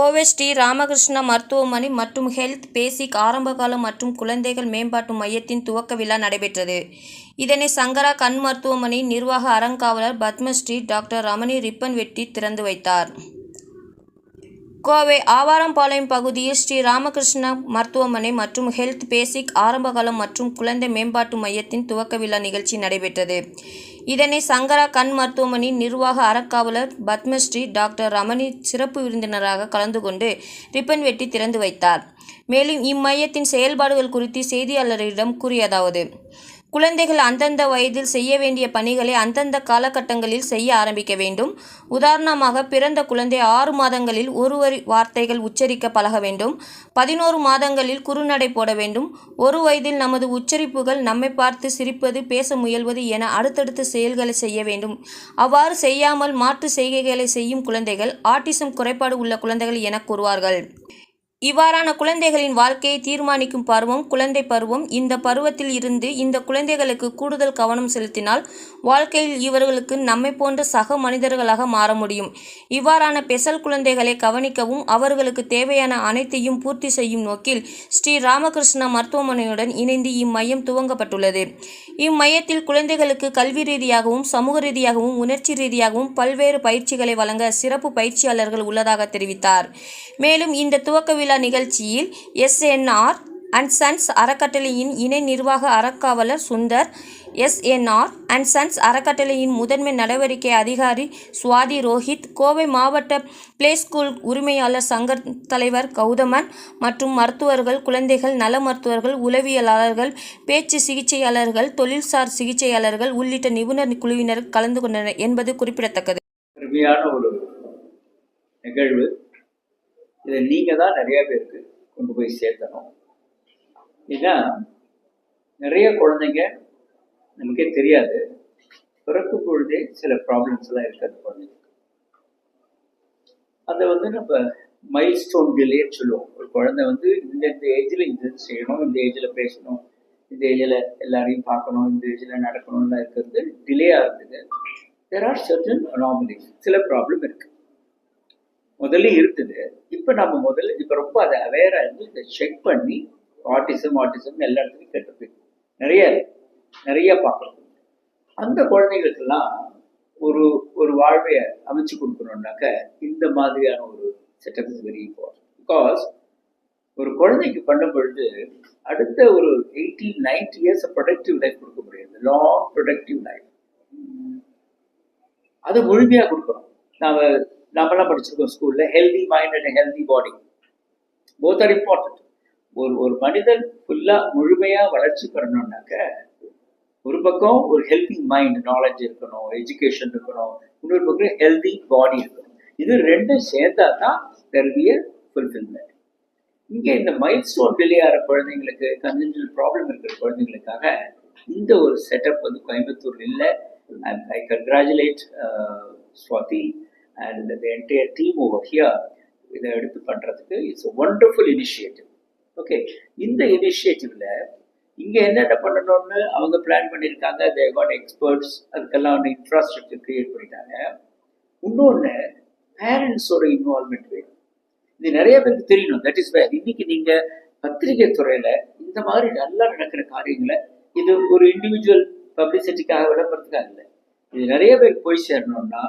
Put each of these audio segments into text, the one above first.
கோவை ஸ்ரீ ராமகிருஷ்ணா மருத்துவமனை மற்றும் ஹெல்த் பேசிக் ஆரம்பகால மற்றும் குழந்தைகள் மேம்பாட்டு மையத்தின் துவக்க விழா நடைபெற்றது. இதனை சங்கரா கண் மருத்துவமனை நிர்வாக அறங்காவலர் பத்மஸ்ரீ டாக்டர் ரமணி ரிப்பன் வெட்டி திறந்து வைத்தார். கோவை ஆவாரம்பாளையம் பகுதியில் ஸ்ரீ ராமகிருஷ்ணா மருத்துவமனை மற்றும் ஹெல்த் பேசிக் ஆரம்பகாலம் மற்றும் குழந்தை மேம்பாட்டு மையத்தின் துவக்க விழா நிகழ்ச்சி நடைபெற்றது. இதனை சங்கரா கண் மருத்துவமனை நிர்வாக அறக்காவலர் பத்மஸ்ரீ டாக்டர் ரமணி சிறப்பு விருந்தினராக கலந்து கொண்டு ரிப்பன் வெட்டி திறந்து வைத்தார். மேலும் இம்மையத்தின் செயல்பாடுகள் குறித்து செய்தியாளரிடம் கூறியதாவது குழந்தைகள் அந்தந்த வயதில் செய்ய வேண்டிய பணிகளை அந்தந்த காலகட்டங்களில் செய்ய ஆரம்பிக்க வேண்டும். உதாரணமாக பிறந்த குழந்தை ஆறு மாதங்களில் ஒரு வரி வார்த்தைகள் உச்சரிக்க பழக வேண்டும். பதினோரு மாதங்களில் குறுநடை போட வேண்டும். ஒரு வயதில் நமது உச்சரிப்புகள் நம்மை பார்த்து சிரிப்பது பேச முயல்வது என அடுத்தடுத்த செயல்களை செய்ய வேண்டும். அவ்வாறு செய்யாமல் மாற்று செய்கைகளை செய்யும் குழந்தைகள் ஆட்டிசம் குறைபாடு உள்ள குழந்தைகள் என கூறுவார்கள். இவ்வாறான குழந்தைகளின் வாழ்க்கையை தீர்மானிக்கும் பருவம் குழந்தை பருவம். இந்த பருவத்தில் இருந்து இந்த குழந்தைகளுக்கு கூடுதல் கவனம் செலுத்தினால் வாழ்க்கையில் இவர்களுக்கு நம்மை போன்ற சக மனிதர்களாக மாற முடியும். இவ்வாறான பெசல் குழந்தைகளை கவனிக்கவும் அவர்களுக்கு தேவையான அனைத்தையும் பூர்த்தி செய்யும் நோக்கில் ஸ்ரீ ராமகிருஷ்ணா மருத்துவமனையுடன் இணைந்து இம்மையம் துவங்கப்பட்டுள்ளது. இம்மையத்தில் குழந்தைகளுக்கு கல்வி ரீதியாகவும் சமூக ரீதியாகவும் உணர்ச்சி ரீதியாகவும் பல்வேறு பயிற்சிகளை வழங்க சிறப்பு பயிற்சியாளர்கள் உள்ளதாக தெரிவித்தார். மேலும் இந்த துவக்க விழா நிகழ்ச்சியில் எஸ்என்ஆர் அண்ட் சன்ஸ் அறக்கட்டளையின் இணை நிர்வாக அறக்காவலர் சுந்தர் எஸ்என்ஆர் அண்ட் சன்ஸ் அறக்கட்டளையின் முதன்மை நடவடிக்கை அதிகாரி சுவாதி ரோஹித் கோவை மாவட்ட பிளே ஸ்கூல் உரிமையாளர் சங்க தலைவர் கௌதமன் மற்றும் மருத்துவர்கள் குழந்தைகள் நல மருத்துவர்கள் உளவியலாளர்கள் பேச்சு சிகிச்சையாளர்கள் தொழில்சார் சிகிச்சையாளர்கள் உள்ளிட்ட நிபுணர் குழுவினர் கலந்து கொண்டனர் என்பது குறிப்பிடத்தக்கது. நிகழ்வு. இதை நீங்கள் தான் நிறைய பேருக்கு கொண்டு போய் சேர்த்தணும். ஏன்னா நிறைய குழந்தைங்க நமக்கே தெரியாது. பிறக்கும் பொழுதே சில ப்ராப்ளம்ஸ் எல்லாம் இருக்காது குழந்தைங்க அதை வந்து நம்ம மைல் ஸ்டோன் டிலேன்னு சொல்லுவோம். ஒரு குழந்தை வந்து இந்த இந்த ஏஜில் இந்த இது செய்யணும் இந்த ஏஜில் பேசணும் இந்த ஏஜில் எல்லாரையும் பார்க்கணும் இந்த ஏஜில் நடக்கணும்லாம் இருக்கிறது டிலே ஆகுது தெர் ஆர் சர்டன் அனாமலிஸ் சில ப்ராப்ளம் இருக்கு. முதல்ல இருக்குது. இப்போ நம்ம முதல்ல இப்போ ரொம்ப அதை அவேராக இருந்து இதை செக் பண்ணி ஆட்டிசம் ஆட்டிசம் எல்லா இடத்துலையும் கேட்டு நிறைய நிறைய பார்க்குறோம் அந்த குழந்தைகளுக்கெல்லாம் ஒரு ஒரு வாழ்வை அமைச்சு கொடுக்கணும்னாக்க இந்த மாதிரியான ஒரு setup is very important because ஒரு குழந்தைக்கு பண்ணும் பொழுது அடுத்த ஒரு eighteen ninety years productive life கொடுக்க முடியாது. லாங் ப்ரொடக்டிவ் லைஃப் அது முழுமையாக கொடுக்கணும். நாம் நம்மளாம் படிச்சிருக்கோம் ஸ்கூல்ல healthy mind and healthy body both are important ஒரு ஒரு மனிதன் ஃபுல்லா முழுமையா வளர்ச்சி பெறணும்னாக்க ஒரு பக்கம் ஒரு ஹெல்தி மைண்ட் நாலேஜ் இருக்கணும் எஜுகேஷன் இருக்கணும் இன்னொரு பக்கம் ஹெல்தி பாடி இருக்கணும். இது ரெண்டும் சேர்ந்தா தான் தெரிய ஃபுல்ஃபில்மெண்ட் இங்கே இந்த மைல் ஸ்டோன் வெளியாகிற ஆகிற குழந்தைங்களுக்கு கன்ஜென்டல் ப்ராப்ளம் இருக்கிற குழந்தைங்களுக்காக இந்த ஒரு செட்டப் வந்து கோயம்புத்தூர் இல்லை. I congratulate Swathi and the entire team over here இதை எடுத்து பண்ணுறதுக்கு இட்ஸ் ஒண்டர்ஃபுல் இனிஷியேட்டிவ் ஓகே இந்த இனிஷியேட்டிவில் இங்கே என்னென்ன பண்ணணும்னு அவங்க பிளான் பண்ணியிருக்காங்க? தே காட் எக்ஸ்பர்ட்ஸ் அதுக்கெல்லாம் வந்து இன்ஃப்ராஸ்ட்ரக்சர் கிரியேட் பண்ணிட்டாங்க. இன்னொன்று பேரண்ட்ஸோட இன்வால்மெண்ட் வேணும். இது நிறைய பேருக்கு தெரியணும். தட் இஸ் வேர் இன்னைக்கு நீங்கள் பத்திரிகை துறையில் இந்த மாதிரி நல்லா நடக்கிற காரியங்களை இது ஒரு இண்டிவிஜுவல் பப்ளிசிட்டிக்காக விளம்பரத்துக்காக இல்லை. இது நிறைய பேர் போய் சேரணும்னா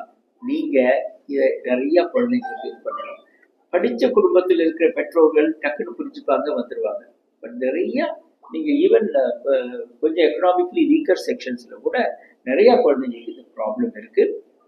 நீங்க இதை நிறைய குழந்தைங்களுக்கு இது பண்ணணும். படிச்ச குடும்பத்தில் இருக்கிற பெற்றோர்கள் டக்குன்னு புரிஞ்சுப்பாங்க வந்துருவாங்க. பட் நிறைய நீங்க ஈவன் கொஞ்சம் எக்கனாமிக்லி வீக்கர் செக்ஷன்ஸ்ல கூட நிறைய குழந்தைங்களுக்கு இந்த ப்ராப்ளம் இருக்கு.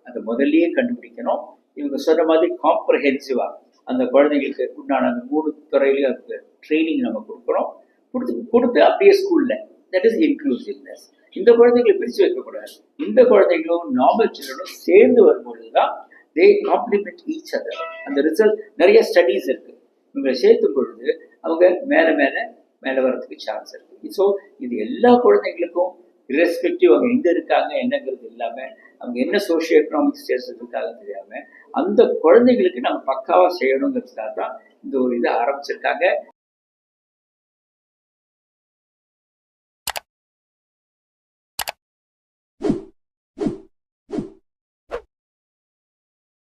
அதை முதல்லயே கண்டுபிடிக்கணும். இவங்க சொன்ன மாதிரி காம்ப்ரஹென்சிவா அந்த குழந்தைங்களுக்கு உண்டான அந்த மூணு துறையிலையும் அதுக்கு ட்ரைனிங் நம்ம கொடுக்குறோம் கொடுத்து கொடுத்து அப்படியே ஸ்கூல்ல தட் இஸ் இன்க்ளூசிவ்னஸ் இந்த குழந்தைகளை பிரித்து வைக்கக்கூடாது. இந்த குழந்தைகளும் நார்மல் சில்ட்ரனும் சேர்ந்து வரும்பொழுது தான் தே காம்ப்ளிமெண்ட் ஈச் அதர் அந்த ரிசல்ட் நிறைய ஸ்டடீஸ் இருக்கு. இவங்களை சேர்த்தும் பொழுது அவங்க மேலே மேலே மேலே வர்றதுக்கு சான்ஸ் இருக்கு. ஸோ இது எல்லா குழந்தைங்களுக்கும் இரெஸ்பெக்டிவ் அவங்க எங்கே இருக்காங்க என்னங்கிறது இல்லாமல் அவங்க என்ன சோஷியோ எக்கனாமிக் ஸ்டேட்டஸ் இருக்காங்க தெரியாமல் அந்த குழந்தைங்களுக்கு நம்ம பக்காவாக செய்யணுங்கிறதுக்காக தான் இந்த ஒரு இதை ஆரம்பிச்சிருக்காங்க.